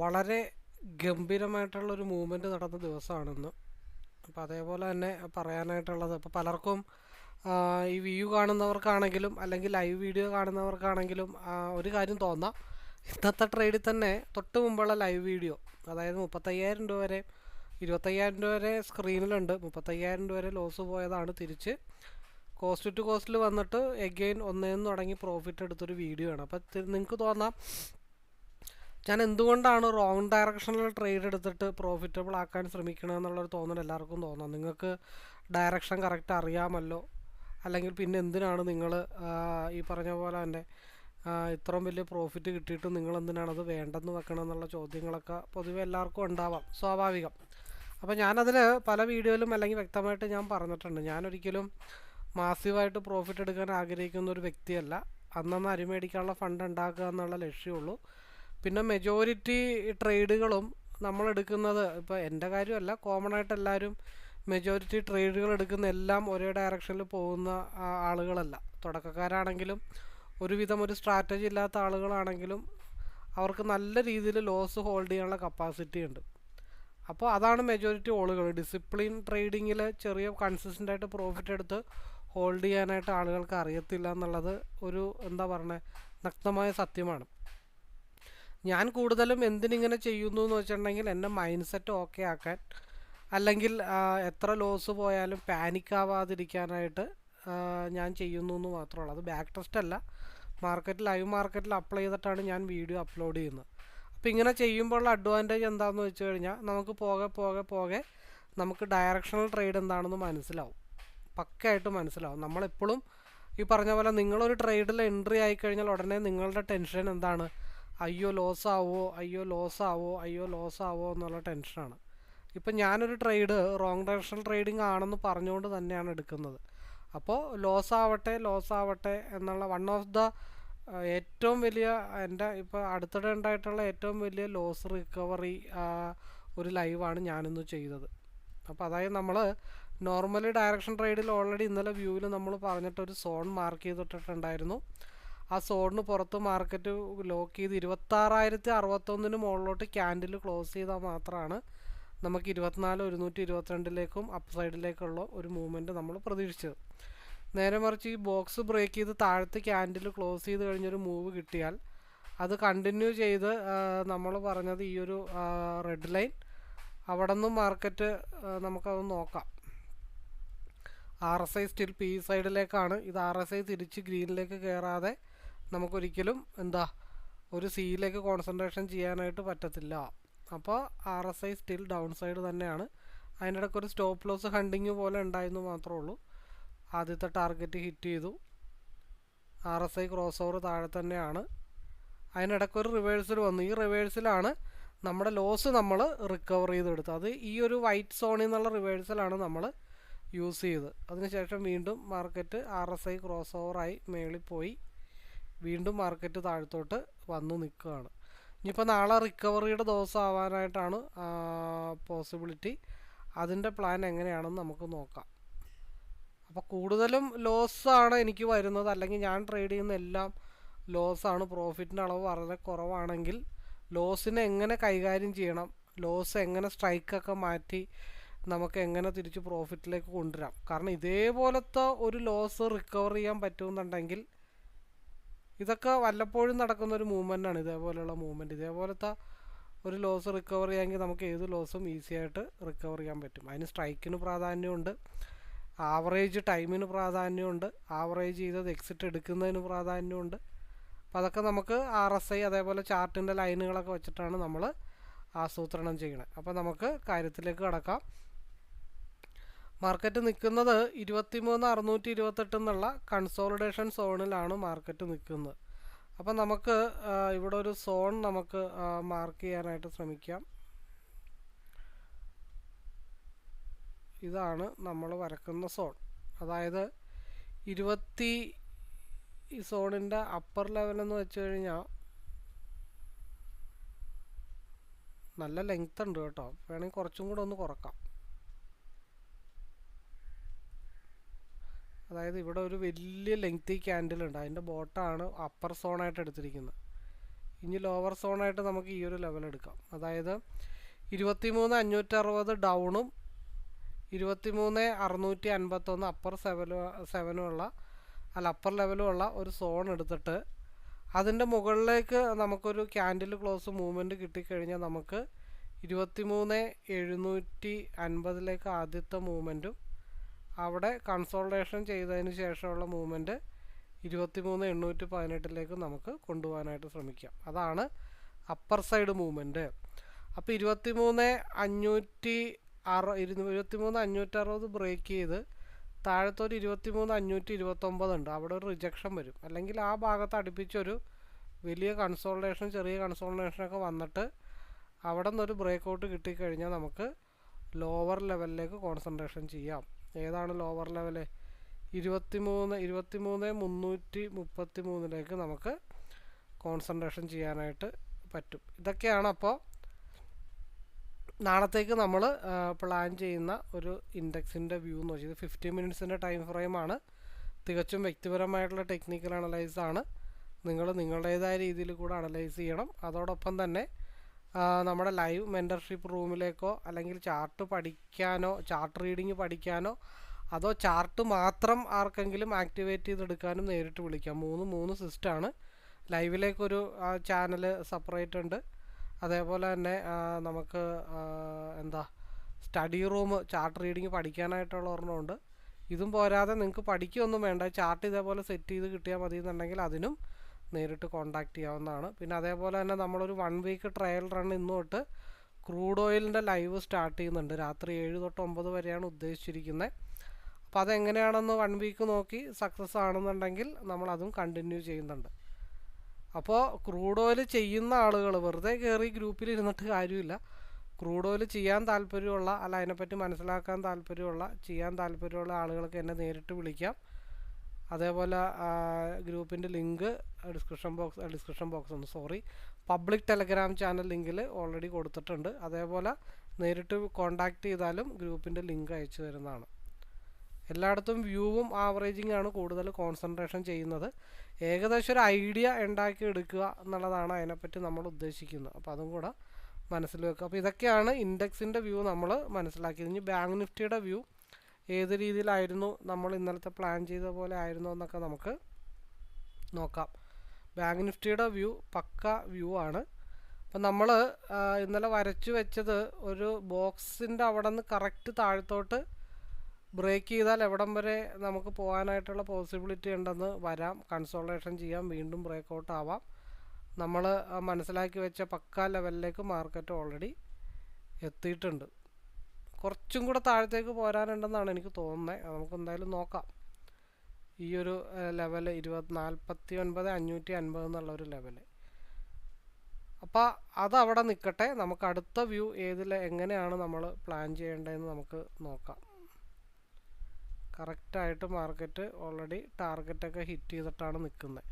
വളരെ ഗംഭീരമായിട്ടുള്ളൊരു മൂവ്മെന്റ് നടന്ന ദിവസമാണെന്ന്. അപ്പോൾ അതേപോലെ തന്നെ പറയാനായിട്ടുള്ളത് അപ്പോൾ പലർക്കും ഈ വ്യൂ കാണുന്നവർക്കാണെങ്കിലും അല്ലെങ്കിൽ ലൈവ് വീഡിയോ കാണുന്നവർക്കാണെങ്കിലും ഒരു കാര്യം തോന്നാം. ഇന്നത്തെ ട്രേഡിൽ തന്നെ തൊട്ട് മുമ്പുള്ള ലൈവ് വീഡിയോ അതായത് മുപ്പത്തയ്യായിരം രൂപ വരെ ഇരുപത്തയ്യായിരം രൂപ വരെ സ്ക്രീനിലുണ്ട് മുപ്പത്തയ്യായിരം രൂപ വരെ ലോസ് പോയതാണ് തിരിച്ച്. കോസ്റ്റ് ടു കോസ്റ്റിൽ വന്നിട്ട് എഗെയിൻ ഒന്നേന്ന് തുടങ്ങി പ്രോഫിറ്റ് എടുത്തൊരു വീഡിയോ ആണ്. അപ്പോൾ നിങ്ങൾക്ക് തോന്നാം ഞാൻ എന്തുകൊണ്ടാണ് റോങ് ഡയറക്ഷനിൽ ട്രേഡ് എടുത്തിട്ട് പ്രോഫിറ്റബിൾ ആക്കാൻ ശ്രമിക്കണമെന്നുള്ളൊരു തോന്നൽ എല്ലാവർക്കും തോന്നാം. നിങ്ങൾക്ക് ഡയറക്ഷൻ കറക്റ്റ് അറിയാമല്ലോ. അല്ലെങ്കിൽ പിന്നെ എന്തിനാണ് നിങ്ങൾ ഈ പറഞ്ഞ പോലെ തന്നെ ഇത്രയും വലിയ പ്രോഫിറ്റ് കിട്ടിയിട്ട് നിങ്ങൾ എന്തിനാണ് അത് വേണ്ടെന്ന് വെക്കണം എന്നുള്ള ചോദ്യങ്ങളൊക്കെ പൊതുവെ എല്ലാവർക്കും ഉണ്ടാവാം സ്വാഭാവികം. അപ്പോൾ ഞാനതിൽ പല വീഡിയോയിലും അല്ലെങ്കിൽ വ്യക്തമായിട്ട് ഞാൻ പറഞ്ഞിട്ടുണ്ട്. ഞാനൊരിക്കലും മാസീവായിട്ട് പ്രോഫിറ്റ് എടുക്കാൻ ആഗ്രഹിക്കുന്ന ഒരു വ്യക്തിയല്ല. അന്നന്ന് അരിമേടിക്കാനുള്ള ഫണ്ട് ഉണ്ടാക്കുക എന്നുള്ള ലക്ഷ്യമുള്ളൂ പിന്നെ മെജോറിറ്റി ട്രേഡുകളും നമ്മൾ എടുക്കുന്നത് ഇപ്പോൾ എന്റെ കാര്യമല്ല കോമൺ ആയിട്ട് എല്ലാവരും മെജോറിറ്റി ട്രേഡുകൾ എടുക്കുന്ന എല്ലാം ഒരേ ഡയറക്ഷനിൽ പോകുന്ന ആളുകളല്ല. തുടക്കക്കാരാണെങ്കിലും ഒരുവിധം ഒരു സ്ട്രാറ്റജി ഇല്ലാത്ത ആളുകളാണെങ്കിലും അവർക്ക് നല്ല രീതിയിൽ ലോസ് ഹോൾഡ് ചെയ്യാനുള്ള കപ്പാസിറ്റി ഉണ്ട്. അപ്പോൾ അതാണ് മെജോറിറ്റി ഓളുകൾ ഡിസിപ്ലിൻ ട്രേഡിങ്ങിൽ ചെറിയ കൺസിസ്റ്റന്റ് ആയിട്ട് പ്രോഫിറ്റ് എടുത്ത് ഹോൾഡ് ചെയ്യാനായിട്ട് ആളുകൾക്ക് അറിയത്തില്ല എന്നുള്ളത് ഒരു എന്താ പറയുന്നത് നഗ്നമായ സത്യമാണ്. ഞാൻ കൂടുതലും എന്തിനിങ്ങനെ ചെയ്യുന്നു എന്ന് വെച്ചിട്ടുണ്ടെങ്കിൽ എന്റെ മൈൻഡ് സെറ്റ് ഓക്കെ ആക്കാൻ. അല്ലെങ്കിൽ എത്ര ലോസ് പോയാലും പാനിക് ആവാതിരിക്കാനായിട്ട് ഞാൻ ചെയ്യുന്നു എന്ന് മാത്രമുള്ളൂ അത് ബാക്ക് ടെസ്റ്റ് അല്ല. മാർക്കറ്റ് ലൈവ് മാർക്കറ്റിൽ അപ്ലൈ ചെയ്തിട്ടാണ് ഞാൻ വീഡിയോ അപ്ലോഡ് ചെയ്യുന്നത്. അപ്പോൾ ഇങ്ങനെ ചെയ്യുമ്പോഴുള്ള അഡ്വാന്റേജ് എന്താണെന്ന് വെച്ച് കഴിഞ്ഞാൽ നമുക്ക് പോകെ പോകെ പോകെ നമുക്ക് ഡയറക്ഷണൽ ട്രേഡ് എന്താണെന്ന് മനസ്സിലാവും. പക്കയായിട്ട് മനസ്സിലാവും. നമ്മളെപ്പോഴും ഈ പറഞ്ഞ പോലെ നിങ്ങളൊരു ട്രേഡിൽ എൻട്രി ആയിക്കഴിഞ്ഞാൽ ഉടനെ നിങ്ങളുടെ ടെൻഷൻ എന്താണ്? അയ്യോ ലോസ് ആവോ അയ്യോ ലോസ് ആവോ അയ്യോ ലോസ് ആവോ എന്നുള്ള ടെൻഷനാണ്. ഇപ്പം ഞാനൊരു ട്രേഡ് റോങ് ഡയറക്ഷണൽ ട്രേഡിംഗ് ആണെന്ന് പറഞ്ഞുകൊണ്ട് തന്നെയാണ് എടുക്കുന്നത്. അപ്പോൾ ലോസ് ആവട്ടെ ലോസ് ആവട്ടെ എന്നുള്ള വൺ ഓഫ് ദ ഏറ്റവും വലിയ എന്റെ ഇപ്പോൾ അടുത്തിടെ ഉണ്ടായിട്ടുള്ള ഏറ്റവും വലിയ ലോസ് റിക്കവറി ഒരു ലൈവാണ് ഞാനിന്ന് ചെയ്തത്. അപ്പോൾ അതായത് നമ്മൾ നോർമലി ഡയറക്ഷൻ ട്രേഡിൽ ഓൾറെഡി ഇന്നലെ വ്യൂവിൽ നമ്മൾ പറഞ്ഞിട്ടൊരു സോൺ മാർക്ക് ചെയ്തിട്ടുണ്ടായിരുന്നു ആ സോണിന് പുറത്ത് മാർക്കറ്റ് ലോക്ക് ചെയ്ത് ഇരുപത്താറായിരത്തി അറുപത്തൊന്നിന് മുകളിലോട്ട് ക്യാൻഡിൽ ക്ലോസ് ചെയ്താൽ മാത്രമാണ് നമുക്ക് ഇരുപത്തിനാല് ഒരുന്നൂറ്റി ഇരുപത്തിരണ്ടിലേക്കും അപ്പ് സൈഡിലേക്കുള്ള ഒരു മൂവ്മെന്റ് നമ്മൾ പ്രതീക്ഷിച്ചത്. നേരെ മറിച്ച് ഈ ബോക്സ് ബ്രേക്ക് ചെയ്ത് താഴത്ത് ക്യാൻഡിൽ ക്ലോസ് ചെയ്ത് കഴിഞ്ഞൊരു മൂവ് കിട്ടിയാൽ അത് കണ്ടിന്യൂ ചെയ്ത് നമ്മൾ പറഞ്ഞത് ഈ ഒരു റെഡ് ലൈൻ അവിടെ നിന്നും മാർക്കറ്റ് നമുക്കത് നോക്കാം. R S I still P സൈഡിലേക്കാണ് ഇത് ആർ എസ് ഐ തിരിച്ച് ഗ്രീനിലേക്ക് കയറാതെ നമുക്കൊരിക്കലും എന്താ ഒരു സിയിലേക്ക് കോൺസെൻട്രേഷൻ ചെയ്യാനായിട്ട് പറ്റത്തില്ല. അപ്പോൾ R S I still down side തന്നെയാണ്. അതിന്റെ ഇടയ്ക്ക് ഒരു സ്റ്റോപ്പ് ലോസ് ഹണ്ടിങ് പോലെ ഉണ്ടായിരുന്നു മാത്രമേ ഉള്ളൂ. ആദ്യത്തെ ടാർഗറ്റ് ഹിറ്റ് ചെയ്തു. R S I cross over താഴെ തന്നെയാണ്. അതിനിടയ്ക്ക് ഒരു റിവേഴ്സൽ വന്നു. ഈ റിവേഴ്സിലാണ് നമ്മുടെ ലോസ് നമ്മൾ റിക്കവർ ചെയ്തെടുത്തത്. അത് ഈ ഒരു വൈറ്റ് സോണിൽ നിന്നുള്ള റിവേഴ്സലാണ് നമ്മൾ യൂസ് ചെയ്ത് അതിനുശേഷം വീണ്ടും market R S I cross ഓവറായി മേളിൽ പോയി. വീണ്ടും മാർക്കറ്റ് താഴത്തോട്ട് വന്നു നിൽക്കുകയാണ്. ഇനിയിപ്പോൾ നാളെ റിക്കവറിയുടെ ദിവസം ആവാനായിട്ടാണ് പോസിബിലിറ്റി അതിന്റെ പ്ലാൻ എങ്ങനെയാണെന്ന് നമുക്ക് നോക്കാം. അപ്പോൾ കൂടുതലും ലോസ് ആണ് എനിക്ക് വരുന്നത്. അല്ലെങ്കിൽ ഞാൻ ട്രേഡ് ചെയ്യുന്ന എല്ലാം ലോസാണ് പ്രോഫിറ്റിന്റെ അളവ് വളരെ കുറവാണെങ്കിൽ ലോസിനെ എങ്ങനെ കൈകാര്യം ചെയ്യണം? ലോസ് എങ്ങനെ സ്ട്രൈക്കൊക്കെ മാറ്റി നമുക്ക് എങ്ങനെ തിരിച്ച് പ്രോഫിറ്റിലേക്ക് കൊണ്ടുവരാം? കാരണം ഇതേപോലത്തെ ഒരു ലോസ് റിക്കവർ ചെയ്യാൻ പറ്റുമെന്നുണ്ടെങ്കിൽ ഇതൊക്കെ വല്ലപ്പോഴും നടക്കുന്ന ഒരു മൂവ്മെന്റാണ് ഇതേപോലെയുള്ള മൂവ്മെന്റ് ഇതേപോലത്തെ ഒരു ലോസ് റിക്കവർ ചെയ്യാമെങ്കിൽ നമുക്ക് ഏത് ലോസും ഈസി ആയിട്ട് റിക്കവർ ചെയ്യാൻ പറ്റും. അതിന് സ്ട്രൈക്കിന് പ്രാധാന്യമുണ്ട്. ആവറേജ് ടൈമിന് പ്രാധാന്യമുണ്ട്. ആവറേജ് ചെയ്തത് എക്സിറ്റ് എടുക്കുന്നതിന് പ്രാധാന്യമുണ്ട്. അപ്പോൾ അതൊക്കെ നമുക്ക് ആർ എസ് ഐ അതേപോലെ ചാർട്ടിന്റെ ലൈനുകളൊക്കെ വെച്ചിട്ടാണ് നമ്മൾ ആസൂത്രണം ചെയ്യണത് അപ്പോൾ നമുക്ക് കാര്യത്തിലേക്ക് കടക്കാം. മാർക്കറ്റ് നിൽക്കുന്നത് ഇരുപത്തിമൂന്ന് അറുന്നൂറ്റി ഇരുപത്തെട്ട് എന്നുള്ള കൺസോളിഡേഷൻ സോണിലാണ് മാർക്കറ്റ് നിൽക്കുന്നത്. അപ്പം നമുക്ക് ഇവിടെ ഒരു സോൺ നമുക്ക് മാർക്ക് ചെയ്യാനായിട്ട് ശ്രമിക്കാം. ഇതാണ് നമ്മൾ വരക്കുന്ന സോൺ അതായത് ഇരുപത്തി ഈ സോണിന്റെ അപ്പർ ലെവലെന്ന് വെച്ച് കഴിഞ്ഞാൽ നല്ല ലെങ്ത് ഉണ്ട് കേട്ടോ. വേണമെങ്കിൽ കുറച്ചും കൂടെ ഒന്ന് കുറക്കാം. അതായത് ഇവിടെ ഒരു വലിയ ലെങ്തി ക്യാൻഡിൽ ഉണ്ട്. അതിന്റെ ബോട്ടാണ് അപ്പർ സോണായിട്ട് എടുത്തിരിക്കുന്നത്. ഇനി ലോവർ സോണായിട്ട് നമുക്ക് ഈ ഒരു ലെവൽ എടുക്കാം. അതായത് ഇരുപത്തിമൂന്ന് അഞ്ഞൂറ്ററുപത് ഡൗണും ഇരുപത്തിമൂന്ന് അറുന്നൂറ്റി അൻപത്തൊന്ന് അപ്പർ സെവലും സെവനുമുള്ള അല്ല അപ്പർ ലെവലുമുള്ള ഒരു സോൺ എടുത്തിട്ട് അതിന്റെ മുകളിലേക്ക് നമുക്കൊരു ക്യാൻഡിൽ ക്ലോസ് മൂവ്മെന്റ് കിട്ടിക്കഴിഞ്ഞാൽ നമുക്ക് ഇരുപത്തിമൂന്ന് എഴുന്നൂറ്റി അൻപതിലേക്ക് ആദ്യത്തെ മൂവ്മെന്റും അവിടെ കൺസോൾട്ടേഷൻ ചെയ്തതിന് ശേഷമുള്ള മൂവ്മെന്റ് ഇരുപത്തിമൂന്ന് എണ്ണൂറ്റി പതിനെട്ടിലേക്ക് നമുക്ക് കൊണ്ടുപോകാനായിട്ട് ശ്രമിക്കാം. അതാണ് അപ്പർ സൈഡ് മൂവ്മെന്റ് അപ്പോൾ ഇരുപത്തിമൂന്ന് അഞ്ഞൂറ്റി അറു ഇരുന്നൂ ഇരുപത്തിമൂന്ന് അഞ്ഞൂറ്ററുപത് ബ്രേക്ക് ചെയ്ത് താഴത്തെ ഒരു ഇരുപത്തിമൂന്ന് അഞ്ഞൂറ്റി ഇരുപത്തൊമ്പത് ഉണ്ട്. അവിടെ ഒരു റിജക്ഷൻ വരും. അല്ലെങ്കിൽ ആ ഭാഗത്ത് അടുപ്പിച്ചൊരു വലിയ കൺസോൾട്ടേഷൻ ചെറിയ കൺസോൾട്ടേഷനൊക്കെ വന്നിട്ട് അവിടെ നിന്നൊരു ബ്രേക്ക് ഔട്ട് കിട്ടിക്കഴിഞ്ഞാൽ നമുക്ക് ലോവർ ലെവലിലേക്ക് കോൺസെൻട്രേഷൻ ചെയ്യാം. ഏതാണ് ലോവർ മൂന്ന് ഇരുപത്തിമൂന്ന് ഇരുപത്തിമൂന്ന് മുന്നൂറ്റി മുപ്പത്തി മൂന്നിലേക്ക് നമുക്ക് കോൺസെൻട്രേഷൻ ചെയ്യാനായിട്ട് പറ്റും. ഇതൊക്കെയാണ് അപ്പോൾ നാളത്തേക്ക് നമ്മൾ പ്ലാൻ ചെയ്യുന്ന ഒരു ഇൻഡെക്സിന്റെ വ്യൂ എന്ന് വെച്ചാൽ ഫിഫ്റ്റി മിനിറ്റ്സിന്റെ ടൈം ഫ്രെയിമാണ് തികച്ചും വ്യക്തിപരമായിട്ടുള്ള ടെക്നിക്കൽ അനലൈസാണ് നിങ്ങൾ നിങ്ങളുടേതായ രീതിയിൽ കൂടെ അനലൈസ് ചെയ്യണം. അതോടൊപ്പം തന്നെ നമ്മുടെ ലൈവ് മെന്റർഷിപ്പ് റൂമിലേക്കോ അല്ലെങ്കിൽ ചാർട്ട് പഠിക്കാനോ ചാർട്ട് റീഡിങ് പഠിക്കാനോ അതോ ചാർട്ട് മാത്രം ആർക്കെങ്കിലും ആക്ടിവേറ്റ് ചെയ്തെടുക്കാനും നേരിട്ട് വിളിക്കാം. മൂന്ന് മൂന്ന് സിസ്റ്റമാണ് ലൈവിലേക്കൊരു ചാനൽ സെപ്പറേറ്റ് ഉണ്ട്. അതേപോലെ തന്നെ നമുക്ക് എന്താ സ്റ്റഡി റൂം ചാർട്ട് റീഡിങ് പഠിക്കാനായിട്ടുള്ള ഒരെണ്ണമുണ്ട് ഇതും പോരാതെ നിങ്ങൾക്ക് പഠിക്കുകയൊന്നും വേണ്ട. ചാർട്ട് ഇതേപോലെ സെറ്റ് ചെയ്ത് കിട്ടിയാൽ മതി എന്നുണ്ടെങ്കിൽ അതിനും നേരിട്ട് കോൺടാക്റ്റ് ചെയ്യാവുന്നതാണ്. പിന്നെ അതേപോലെ തന്നെ നമ്മളൊരു വൺ വീക്ക് ട്രയൽ റൺ ഇന്ന് തൊട്ട് ക്രൂഡ് ഓയിലിന്റെ ലൈവ് സ്റ്റാർട്ട് ചെയ്യുന്നുണ്ട്. രാത്രി ഏഴ് തൊട്ട് ഒമ്പത് വരെയാണ് ഉദ്ദേശിച്ചിരിക്കുന്നത് അപ്പോൾ അതെങ്ങനെയാണെന്ന് വൺ വീക്ക് നോക്കി സക്സസ് ആണെന്നുണ്ടെങ്കിൽ നമ്മളതും കണ്ടിന്യൂ ചെയ്യുന്നുണ്ട്. അപ്പോൾ ക്രൂഡ് ഓയിൽ ചെയ്യുന്ന ആളുകൾ വെറുതെ കയറി ഗ്രൂപ്പിൽ ഇരുന്നിട്ട് കാര്യമില്ല. ക്രൂഡ് ഓയിൽ ചെയ്യാൻ താല്പര്യമുള്ള അല്ല അതിനെപ്പറ്റി മനസ്സിലാക്കാൻ താല്പര്യമുള്ള ചെയ്യാൻ താല്പര്യമുള്ള ആളുകൾക്ക് എന്നെ നേരിട്ട് വിളിക്കാം. അതേപോലെ ഗ്രൂപ്പിന്റെ link description box description box ഒന്ന് സോറി പബ്ലിക് ടെലഗ്രാം ചാനൽ ലിങ്കിൽ ഓൾറെഡി കൊടുത്തിട്ടുണ്ട്. അതേപോലെ നേരിട്ട് കോണ്ടാക്ട് ചെയ്താലും ഗ്രൂപ്പിന്റെ ലിങ്ക് അയച്ചു തരുന്നതാണ്. എല്ലായിടത്തും വ്യൂവും ആവറേജിങ് ആണ് കൂടുതൽ കോൺസെൻട്രേഷൻ ചെയ്യുന്നത്. ഏകദേശം ഒരു ഐഡിയ ഉണ്ടാക്കി എടുക്കുക എന്നുള്ളതാണ് അതിനെപ്പറ്റി നമ്മൾ ഉദ്ദേശിക്കുന്നത്. അപ്പോൾ അതും കൂടെ മനസ്സിൽ വെക്കുക. അപ്പോൾ ഇതൊക്കെയാണ് ഇൻഡെക്സിന്റെ വ്യൂ നമ്മൾ മനസ്സിലാക്കിയത്. ഇനി ബാങ്ക് നിഫ്റ്റിയുടെ വ്യൂ ഏത് രീതിയിലായിരുന്നു നമ്മൾ ഇന്നലത്തെ പ്ലാൻ ചെയ്ത പോലെ ആയിരുന്നു എന്നൊക്കെ നമുക്ക് നോക്കാം. ബാങ്ക് നിഫ്റ്റിയുടെ വ്യൂ പക്ക വ്യൂ ആണ്. അപ്പം നമ്മൾ ഇന്നലെ വരച്ചു വെച്ചത് ഒരു ബോക്സിന്റെ അവിടെ നിന്ന് കറക്റ്റ് താഴത്തോട്ട് ബ്രേക്ക് ചെയ്താൽ എവിടം വരെ നമുക്ക് പോകാനായിട്ടുള്ള പോസിബിലിറ്റി ഉണ്ടെന്ന് വരാം. കൺസോൾട്ടേഷൻ ചെയ്യാം. വീണ്ടും ബ്രേക്ക് ഔട്ട് ആവാം. നമ്മൾ മനസ്സിലാക്കി വെച്ച പക്ക ലെവലിലേക്ക് മാർക്കറ്റ് ഓൾറെഡി എത്തിയിട്ടുണ്ട്. കുറച്ചും കൂടെ താഴത്തേക്ക് പോരാനുണ്ടെന്നാണ് എനിക്ക് തോന്നുന്നത് നമുക്ക് എന്തായാലും നോക്കാം. ഈ ഒരു ലെവൽ ഇരുപത് നാൽപ്പത്തി ഒൻപത് അഞ്ഞൂറ്റി അൻപത് എന്നുള്ള ഒരു ലെവൽ അപ്പോൾ അതവിടെ നിൽക്കട്ടെ നമുക്ക് അടുത്ത വ്യൂ ഏതിൽ എങ്ങനെയാണ് നമ്മൾ പ്ലാൻ ചെയ്യേണ്ടതെന്ന് നമുക്ക് നോക്കാം. കറക്റ്റായിട്ട് മാർക്കറ്റ് ഓൾറെഡി ടാർഗറ്റൊക്കെ ഹിറ്റ് ചെയ്തിട്ടാണ് നിൽക്കുന്നത്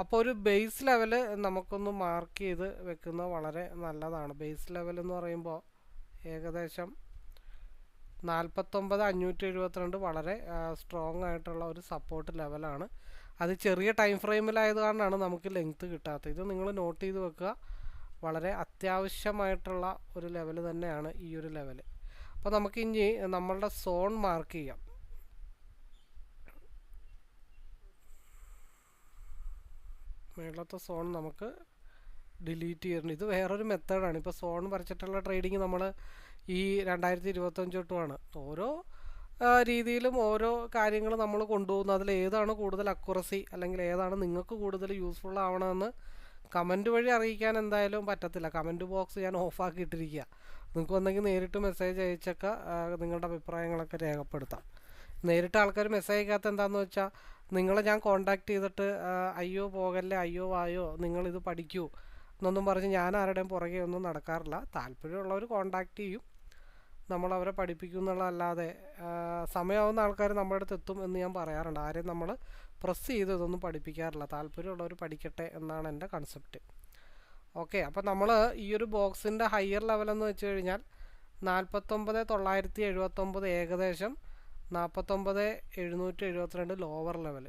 അപ്പോൾ ഒരു ബേസ് ലെവൽ നമുക്കൊന്ന് മാർക്ക് ചെയ്ത് വെക്കുന്നത് വളരെ നല്ലതാണ്. ബേസ് ലെവൽ എന്ന് പറയുമ്പോൾ ഏകദേശം നാൽപ്പത്തൊമ്പത് അഞ്ഞൂറ്റി എഴുപത്തിരണ്ട് വളരെ സ്ട്രോങ് ആയിട്ടുള്ള ഒരു സപ്പോർട്ട് ലെവലാണ് അത് ചെറിയ ടൈം ഫ്രെയിമിലായത് കാരണമാണ് നമുക്ക് ലെങ്ത്ത് കിട്ടാത്തത്. ഇത് നിങ്ങൾ നോട്ട് ചെയ്ത് വെക്കുക. വളരെ അത്യാവശ്യമായിട്ടുള്ള ഒരു ലെവൽ തന്നെയാണ് ഈ ഒരു ലെവൽ അപ്പോൾ നമുക്ക് ഇനി നമ്മളുടെ സോൺ മാർക്ക് ചെയ്യാം. മേളത്തെ സോൺ നമുക്ക് ഡിലീറ്റ് ചെയ്തിട്ടുണ്ട്. ഇത് വേറൊരു മെത്തേഡാണ് ഇപ്പോൾ സോൺ വരച്ചിട്ടുള്ള ട്രേഡിങ് നമ്മൾ ഈ രണ്ടായിരത്തി ഇരുപത്തഞ്ച് തൊട്ടുമാണ്. ഓരോ രീതിയിലും ഓരോ കാര്യങ്ങൾ നമ്മൾ കൊണ്ടുപോകുന്നു. അതിൽ ഏതാണ് കൂടുതൽ അക്യുറസി അല്ലെങ്കിൽ ഏതാണ് നിങ്ങൾക്ക് കൂടുതൽ യൂസ്ഫുൾ ആവണമെന്ന് കമന്റ് വഴി അറിയിക്കാൻ എന്തായാലും പറ്റത്തില്ല. കമന്റ് ബോക്സ് ഞാൻ ഓഫാക്കിയിട്ടിരിക്കുക നിങ്ങൾക്ക് വന്നെങ്കിൽ നേരിട്ട് മെസ്സേജ് അയച്ചൊക്കെ നിങ്ങളുടെ അഭിപ്രായങ്ങളൊക്കെ രേഖപ്പെടുത്താം. നേരിട്ട് ആൾക്കാർ മെസ്സേജ് അയക്കാത്ത എന്താണെന്ന് വെച്ചാൽ നിങ്ങളെ ഞാൻ കോണ്ടാക്ട് ചെയ്തിട്ട് അയ്യോ പോകല്ലേ അയ്യോ വായോ നിങ്ങളിത് പഠിക്കൂ എന്നൊന്നും പറഞ്ഞ് ഞാൻ ആരുടെയും പുറകെ ഒന്നും നടക്കാറില്ല. താല്പര്യമുള്ളവർ കോണ്ടാക്ട് ചെയ്യും. നമ്മൾ അവരെ പഠിപ്പിക്കും എന്നുള്ളതല്ലാതെ ആ, സമയമാവുന്ന ആൾക്കാർ നമ്മുടെ അടുത്ത് എത്തും എന്ന് ഞാൻ പറയാറുണ്ട്. ആരെയും നമ്മൾ പ്രസ് ചെയ്ത് ഇതൊന്നും പഠിപ്പിക്കാറില്ല. താല്പര്യമുള്ളവർ പഠിക്കട്ടെ എന്നാണ് എന്റെ കൺസെപ്റ്റ് ഓക്കെ അപ്പോൾ നമ്മൾ ഈ ഒരു ബോക്സിന്റെ ഹയർ ലെവലെന്ന് വെച്ച് കഴിഞ്ഞാൽ നാൽപ്പത്തൊമ്പത് തൊള്ളായിരത്തി എഴുപത്തൊമ്പത് ഏകദേശം നാൽപ്പത്തൊമ്പത് എഴുന്നൂറ്റി എഴുപത്തിരണ്ട് ലോവർ ലെവൽ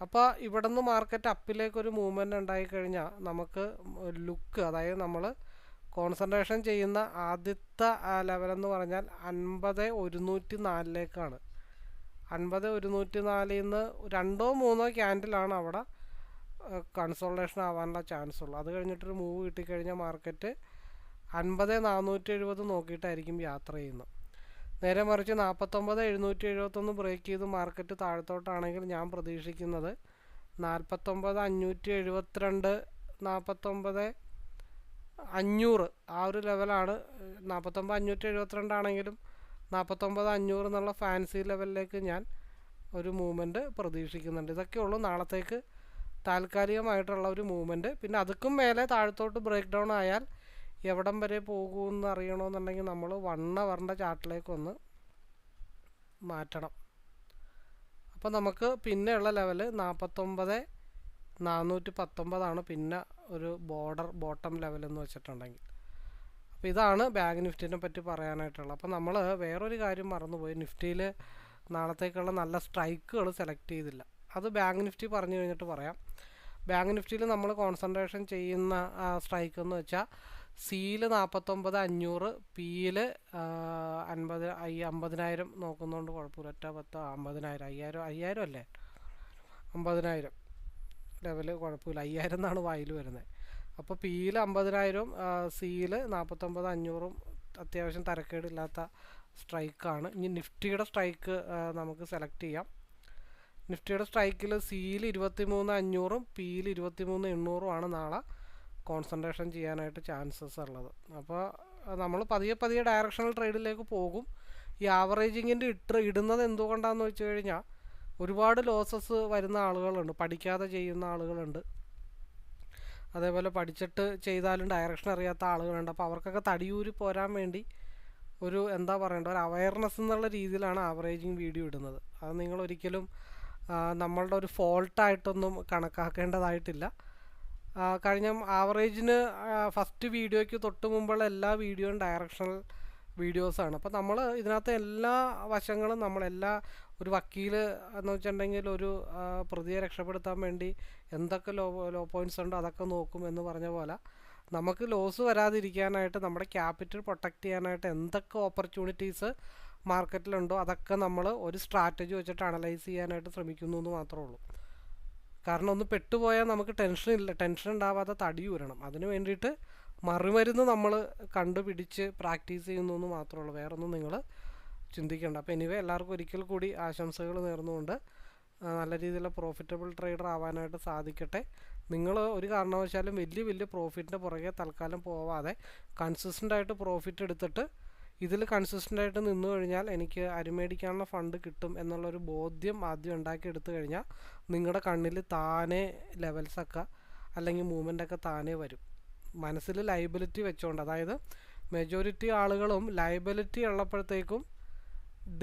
അപ്പോൾ ഇവിടെ നിന്ന് മാർക്കറ്റ് അപ്പിലേക്കൊരു മൂവ്മെന്റ് ഉണ്ടായിക്കഴിഞ്ഞാൽ നമുക്ക് ലുക്ക് അതായത് നമ്മൾ കോൺസെൻട്രേഷൻ ചെയ്യുന്ന ആദ്യത്തെ ലെവലെന്ന് പറഞ്ഞാൽ അൻപത് ഒരുന്നൂറ്റി നാലിലേക്കാണ് അൻപത് ഒരുന്നൂറ്റി നാലിൽ നിന്ന് രണ്ടോ മൂന്നോ ക്യാൻഡിലാണ് അവിടെ കൺസോൾട്ടേഷൻ ആവാനുള്ള ചാൻസ് ഉള്ളൂ. അത് കഴിഞ്ഞിട്ടൊരു മൂവ് കിട്ടിക്കഴിഞ്ഞാൽ മാർക്കറ്റ് അൻപത് നാനൂറ്റി എഴുപത് നോക്കിയിട്ടായിരിക്കും യാത്ര ചെയ്യുന്നത്. നേരെ മറിച്ച് നാൽപ്പത്തൊമ്പത് എഴുന്നൂറ്റി എഴുപത്തൊന്ന് ബ്രേക്ക് ചെയ്ത് മാർക്കറ്റ് താഴത്തോട്ടാണെങ്കിൽ ഞാൻ പ്രതീക്ഷിക്കുന്നത് നാൽപ്പത്തൊമ്പത് അഞ്ഞൂറ്റി എഴുപത്തിരണ്ട് നാൽപ്പത്തൊമ്പത് അഞ്ഞൂറ്. ആ ഒരു ലെവലാണ്. നാൽപ്പത്തൊമ്പത് അഞ്ഞൂറ്റി എഴുപത്തിരണ്ടാണെങ്കിലും നാൽപ്പത്തൊമ്പത് അഞ്ഞൂറ് എന്നുള്ള ഫാൻസി ലെവലിലേക്ക് ഞാൻ ഒരു മൂവ്മെന്റ് പ്രതീക്ഷിക്കുന്നുണ്ട്. ഇതൊക്കെയുള്ളൂ നാളത്തേക്ക് താൽക്കാലികമായിട്ടുള്ള ഒരു മൂവ്മെന്റ് പിന്നെ അതുക്കും മേലെ താഴത്തോട്ട് ബ്രേക്ക് ഡൗൺ ആയാൽ എവിടം വരെ പോകുമെന്ന് അറിയണമെന്നുണ്ടെങ്കിൽ നമ്മൾ വൺ അവറിന്റെ ചാർട്ടിലേക്കൊന്ന് മാറ്റണം. അപ്പോൾ നമുക്ക് പിന്നെയുള്ള ലെവൽ നാൽപ്പത്തൊമ്പത് നാനൂറ്റി പത്തൊമ്പതാണ് പിന്നെ ഒരു ബോർഡർ ബോട്ടം ലെവൽ എന്ന് വെച്ചിട്ടുണ്ടെങ്കിൽ. അപ്പോൾ ഇതാണ് ബാങ്ക് നിഫ്റ്റിനെ പറ്റി പറയാനായിട്ടുള്ളത്. അപ്പോൾ നമ്മൾ വേറൊരു കാര്യം മറന്നുപോയി. നിഫ്റ്റിയിൽ നാളത്തേക്കുള്ള നല്ല സ്ട്രൈക്കുകൾ സെലക്ട് ചെയ്തില്ല. അത് ബാങ്ക് നിഫ്റ്റി പറഞ്ഞു കഴിഞ്ഞിട്ട് പറയാം. ബാങ്ക് നിഫ്റ്റിയിൽ നമ്മൾ കോൺസെൻട്രേഷൻ ചെയ്യുന്ന സ്ട്രൈക്ക് എന്ന് വെച്ചാൽ സിയിൽ നാൽപ്പത്തൊമ്പത് അഞ്ഞൂറ് പിയിൽ അൻപത് അമ്പതിനായിരം നോക്കുന്നതുകൊണ്ട് കുഴപ്പമില്ല. ഒറ്റ പത്ത് അമ്പതിനായിരം അയ്യായിരം അയ്യായിരം അല്ലേ? അമ്പതിനായിരം. ലെവൽ കുഴപ്പമില്ല. അയ്യായിരം എന്നാണ് വായിൽ വരുന്നത്. അപ്പോൾ പിയിൽ അമ്പതിനായിരവും സിയിൽ നാൽപ്പത്തൊമ്പത് അഞ്ഞൂറും അത്യാവശ്യം തരക്കേടില്ലാത്ത സ്ട്രൈക്കാണ്. ഇനി നിഫ്റ്റിയുടെ സ്ട്രൈക്ക് നമുക്ക് സെലക്ട് ചെയ്യാം. നിഫ്റ്റിയുടെ സ്ട്രൈക്കിൽ സിയിൽ ഇരുപത്തി മൂന്ന് അഞ്ഞൂറും പിയിൽ ഇരുപത്തി മൂന്ന് എണ്ണൂറുമാണ് നാളെ കോൺസെൻട്രേഷൻ ചെയ്യാനായിട്ട് ചാൻസസ് ഉള്ളത്. അപ്പോൾ നമ്മൾ പതിയെ പതിയെ ഡയറക്ഷണൽ ട്രേഡിലേക്ക് പോകും. ഈ ആവറേജിങ്ങിന്റെ ഇട്ട് ഇടുന്നത് എന്തുകൊണ്ടാണെന്ന് വെച്ച് കഴിഞ്ഞാൽ ഒരുപാട് ലോസസ് വരുന്ന ആളുകളുണ്ട്. പഠിക്കാതെ ചെയ്യുന്ന ആളുകളുണ്ട്. അതേപോലെ പഠിച്ചിട്ട് ചെയ്താലും ഡയറക്ഷൻ അറിയാത്ത ആളുകളുണ്ട്. അപ്പോൾ അവർക്കൊക്കെ തടിയൂരി പോരാൻ വേണ്ടി ഒരു എന്താ പറയേണ്ട ഒരു അവയർനെസ് എന്നുള്ള രീതിയിലാണ് ആവറേജിങ് വീഡിയോ ഇടുന്നത്. അത് നിങ്ങൾ ഒരിക്കലും നമ്മളുടെ ഒരു ഫോൾട്ടായിട്ടൊന്നും കണക്കാക്കേണ്ടതായിട്ടില്ല. കഴിഞ്ഞ ആവറേജിന് ഫസ്റ്റ് വീഡിയോയ്ക്ക് തൊട്ട് മുമ്പുള്ള എല്ലാ വീഡിയോയും ഡയറക്ഷണൽ വീഡിയോസാണ് അപ്പോൾ നമ്മൾ ഇതിനകത്ത് എല്ലാ വശങ്ങളും നമ്മളെല്ലാ ഒരു വക്കീൽ എന്ന് വെച്ചിട്ടുണ്ടെങ്കിൽ ഒരു പ്രതിയെ രക്ഷപ്പെടുത്താൻ വേണ്ടി എന്തൊക്കെ ലോ ലോ പോയിന്റ്സ് ഉണ്ടോ അതൊക്കെ നോക്കും എന്ന് പറഞ്ഞ പോലെ നമുക്ക് ലോസ് വരാതിരിക്കാനായിട്ട് നമ്മുടെ ക്യാപിറ്റൽ പ്രൊട്ടക്റ്റ് ചെയ്യാനായിട്ട് എന്തൊക്കെ ഓപ്പർച്യൂണിറ്റീസ് മാർക്കറ്റിലുണ്ടോ അതൊക്കെ നമ്മൾ ഒരു സ്ട്രാറ്റജി വെച്ചിട്ട് അനലൈസ് ചെയ്യാനായിട്ട് ശ്രമിക്കുന്നു എന്ന് മാത്രമേ ഉള്ളൂ. കാരണം ഒന്ന് പെട്ടുപോയാൽ നമുക്ക് ടെൻഷൻ ഇല്ല ടെൻഷൻ ഉണ്ടാവാതെ തടി ഊരണം. അതിന് വേണ്ടിയിട്ട് മറുമരുന്ന് നമ്മൾ കണ്ടുപിടിച്ച് പ്രാക്ടീസ് ചെയ്യുന്നു എന്ന് മാത്രമേ ഉള്ളൂ. വേറൊന്നും നിങ്ങൾ ചിന്തിക്കേണ്ട. അപ്പോൾ എനിവേ എല്ലാവർക്കും ഒരിക്കൽ കൂടി ആശംസകൾ നേർന്നുകൊണ്ട് നല്ല രീതിയിലുള്ള പ്രോഫിറ്റബിൾ ട്രേഡർ ആവാനായിട്ട് സാധിക്കട്ടെ. നിങ്ങൾ ഒരു കാരണവശാലും വലിയ വലിയ പ്രോഫിറ്റിന്റെ പുറകെ തൽക്കാലം പോവാതെ കൺസിസ്റ്റന്റ് ആയിട്ട് പ്രോഫിറ്റ് എടുത്തിട്ട് ഇതിൽ കൺസിസ്റ്റന്റ് ആയിട്ട് നിന്നു കഴിഞ്ഞാൽ എനിക്ക് അരിമേടിക്കാനുള്ള ഫണ്ട് കിട്ടും എന്നുള്ളൊരു ബോധ്യം ആദ്യം ഉണ്ടാക്കി എടുത്തു കഴിഞ്ഞാൽ നിങ്ങളുടെ കണ്ണിൽ താനെ ലെവൽസൊക്കെ അല്ലെങ്കിൽ മൂവ്മെന്റ് ഒക്കെ താനെ വരും. മനസ്സിൽ ലൈബിലിറ്റി വെച്ചുകൊണ്ട് അതായത് മെജോറിറ്റി ആളുകളും ലൈബിലിറ്റി ഉള്ളപ്പോഴത്തേക്കും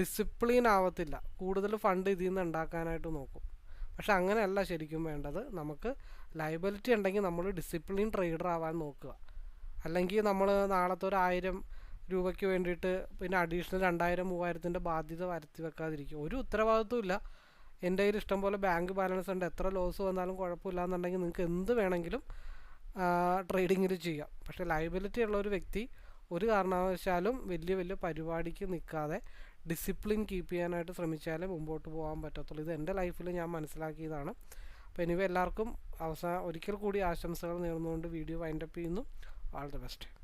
ഡിസിപ്ലിൻ ആവത്തില്ല. കൂടുതൽ ഫണ്ട് ഇതിൽ നിന്ന് ഉണ്ടാക്കാനായിട്ട് നോക്കും. പക്ഷെ അങ്ങനെയല്ല ശരിക്കും വേണ്ടത്. നമുക്ക് ലൈബിലിറ്റി ഉണ്ടെങ്കിൽ നമ്മൾ ഡിസിപ്ലിൻ ട്രേഡർ ആവാൻ നോക്കുക. അല്ലെങ്കിൽ നമ്മൾ നാളത്തെ ഒരു ആയിരം രൂപയ്ക്ക് വേണ്ടിയിട്ട് പിന്നെ അഡീഷണൽ രണ്ടായിരം മൂവായിരത്തിന്റെ ബാധ്യത വരുത്തി വെക്കാതിരിക്കും. ഒരു ഉത്തരവാദിത്വം ഇല്ല. എന്റെ കയ്യിൽ ഇഷ്ടംപോലെ ബാങ്ക് ബാലൻസ് ഉണ്ട്. എത്ര ലോസ് വന്നാലും കുഴപ്പമില്ല എന്നുണ്ടെങ്കിൽ നിങ്ങൾക്ക് എന്ത് വേണമെങ്കിലും ട്രേഡിങ്ങിൽ ചെയ്യാം. പക്ഷേ ലയബിലിറ്റി ഉള്ള ഒരു വ്യക്തി ഒരു കാരണവശാലും വലിയ വലിയ പരിപാടിക്ക് നിൽക്കാതെ ഡിസിപ്ലിൻ കീപ്പ് ചെയ്യാനായിട്ട് ശ്രമിച്ചാലേ മുമ്പോട്ട് പോകാൻ പറ്റത്തുള്ളൂ. ഇത് എന്റെ ലൈഫിൽ ഞാൻ മനസ്സിലാക്കിയതാണ്. അപ്പോൾ എനിവേ എല്ലാവർക്കും അവസാനം ഒരിക്കൽ കൂടി ആശംസകൾ നേർന്നുകൊണ്ട് വീഡിയോ വൈൻഡപ്പ് ചെയ്യുന്നു. All the best